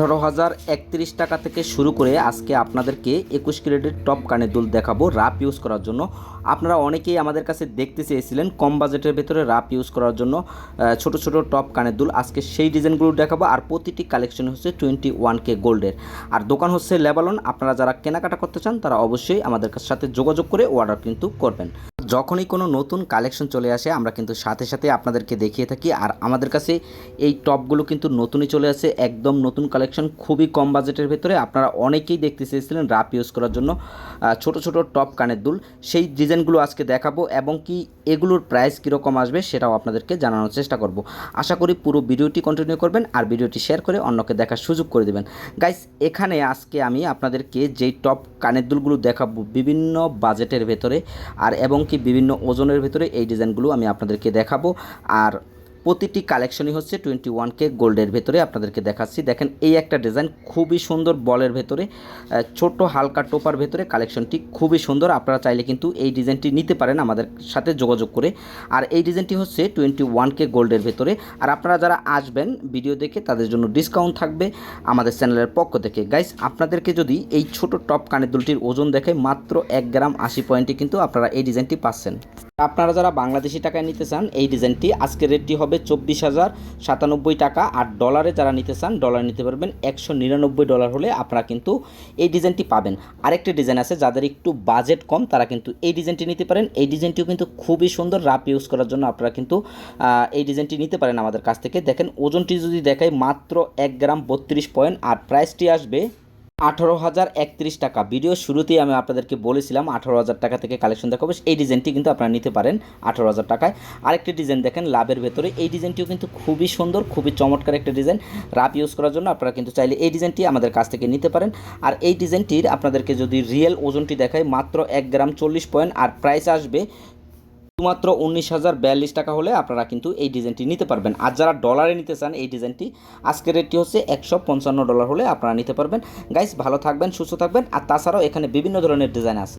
আঠারো হাজার একত্রিশ টাকা থেকে শুরু করে আজকে আপনাদেরকে একুশ ক্যারেটের টপ কানের দুল দেখাবো রাপ ইউজ করার জন্য। আপনারা অনেকেই আমাদের কাছে দেখতে চেয়েছিলেন কম বাজেটের ভেতরে রাপ ইউজ করার জন্য ছোট ছোট টপ কানের দুল। আজকে সেই ডিজাইনগুলো দেখাবো আর প্রতিটি কালেকশন হচ্ছে টোয়েন্টি ওয়ান কে গোল্ডের। আর দোকান হচ্ছে লেবালন। আপনারা যারা কেনাকাটা করতে চান তারা অবশ্যই আমাদের সাথে যোগাযোগ করে অর্ডার কিন্তু করবেন। যখনই কোনো নতুন কালেকশন চলে আসে, আমরা কিন্তু সাথে সাথে আপনাদেরকে দেখিয়ে থাকি। আর আমাদের কাছে এই টপগুলো কিন্তু নতুনই চলে আসে, একদম নতুন কালেকশন খুবই কম বাজেটের ভেতরে। আপনারা অনেকেই দেখতে চেয়েছিলেন রাপ ইউজ করার জন্য ছোট ছোট টপ কানের দুল। সেই ডিজাইনগুলো আজকে দেখাবো এবং কি এগুলোর প্রাইস কীরকম আসবে সেটাও আপনাদেরকে জানানোর চেষ্টা করব। আশা করি পুরো ভিডিওটি কন্টিনিউ করবেন আর ভিডিওটি শেয়ার করে অন্যকে দেখার সুযোগ করে দেবেন। গাইস এখানে আজকে আমি আপনাদেরকে যেই টপ কানের দুলগুলো দেখাবো বিভিন্ন বাজেটের ভেতরে, আর এবং কি বিভিন্ন ওজনের ভিতরে এই ডিজাইনগুলো আমি আপনাদেরকে দেখাবো। আর প্রতিটি কালেকশনই হচ্ছে টোয়েন্টি ওয়ান কে গোল্ডের ভেতরে আপনাদেরকে দেখাচ্ছি। দেখেন, এই একটা ডিজাইন খুবই সুন্দর বলের ভেতরে ছোট হালকা টোপার ভেতরে কালেকশনটি খুবই সুন্দর। আপনারা চাইলে কিন্তু এই ডিজাইনটি নিতে পারেন আমাদের সাথে যোগাযোগ করে। আর এই ডিজাইনটি হচ্ছে টোয়েন্টি ওয়ান কে গোল্ডের ভেতরে। আর আপনারা যারা আসবেন ভিডিও দেখে, তাদের জন্য ডিসকাউন্ট থাকবে আমাদের চ্যানেলের পক্ষ থেকে। গাইস আপনাদেরকে যদি এই ছোট টপ কানের দুলটির ওজন দেখে মাত্র এক গ্রাম আশি পয়েন্টে কিন্তু আপনারা এই ডিজাইনটি পাচ্ছেন। আপনারা যারা বাংলাদেশি টাকায় নিতে চান, এই ডিজাইনটি আজকের রেটটি হবে চব্বিশ হাজার সাতানব্বই টাকা আর ডলারে যারা নিতে চান, ডলার নিতে পারবেন একশো নিরানব্বই ডলার হলে আপনারা কিন্তু এই ডিজাইনটি পাবেন। আরেকটি ডিজাইন আছে, যাদের একটু বাজেট কম, তারা কিন্তু এই ডিজাইনটি নিতে পারেন। এই ডিজাইনটিও কিন্তু খুবই সুন্দর রাপ ইউজ করার জন্য আপনারা কিন্তু এই ডিজাইনটি নিতে পারেন আমাদের কাছ থেকে। দেখেন, ওজনটি যদি দেখাই মাত্র এক গ্রাম বত্রিশ পয়েন্ট আর প্রাইসটি আসবে আঠারো হাজার একত্রিশ টাকা। ভিডিও শুরুতেই আমি আপনাদেরকে বলেছিলাম আঠারো হাজার টাকা থেকে কালেকশন দেখাবো। এই ডিজাইনটি কিন্তু আপনারা নিতে পারেন আঠারো হাজার টাকায়। আরেকটি ডিজাইন দেখেন, লাভের ভেতরে। এই ডিজাইনটিও কিন্তু খুবই সুন্দর, খুবই চমৎকার একটা ডিজাইন রাপ ইউজ করার জন্য আপনারা কিন্তু চাইলে এই ডিজাইনটি আমাদের কাছ থেকে নিতে পারেন। আর এই ডিজাইনটির আপনাদেরকে যদি রিয়েল ওজনটি দেখায় মাত্র এক গ্রাম চল্লিশ পয়েন্ট আর প্রাইস আসবে শুধুমাত্র উনিশ হাজার বিয়াল্লিশ টাকা হলে আপনারা কিন্তু এই ডিজাইনটি নিতে পারবেন। আর যারা ডলারে নিতে চান, এই ডিজাইনটি আজকের রেটটি হচ্ছে একশো পঞ্চান্ন ডলার হলে আপনারা নিতে পারবেন। গাইস ভালো থাকবেন, সুস্থ থাকবেন। আর তাছাড়াও এখানে বিভিন্ন ধরনের ডিজাইন আছে।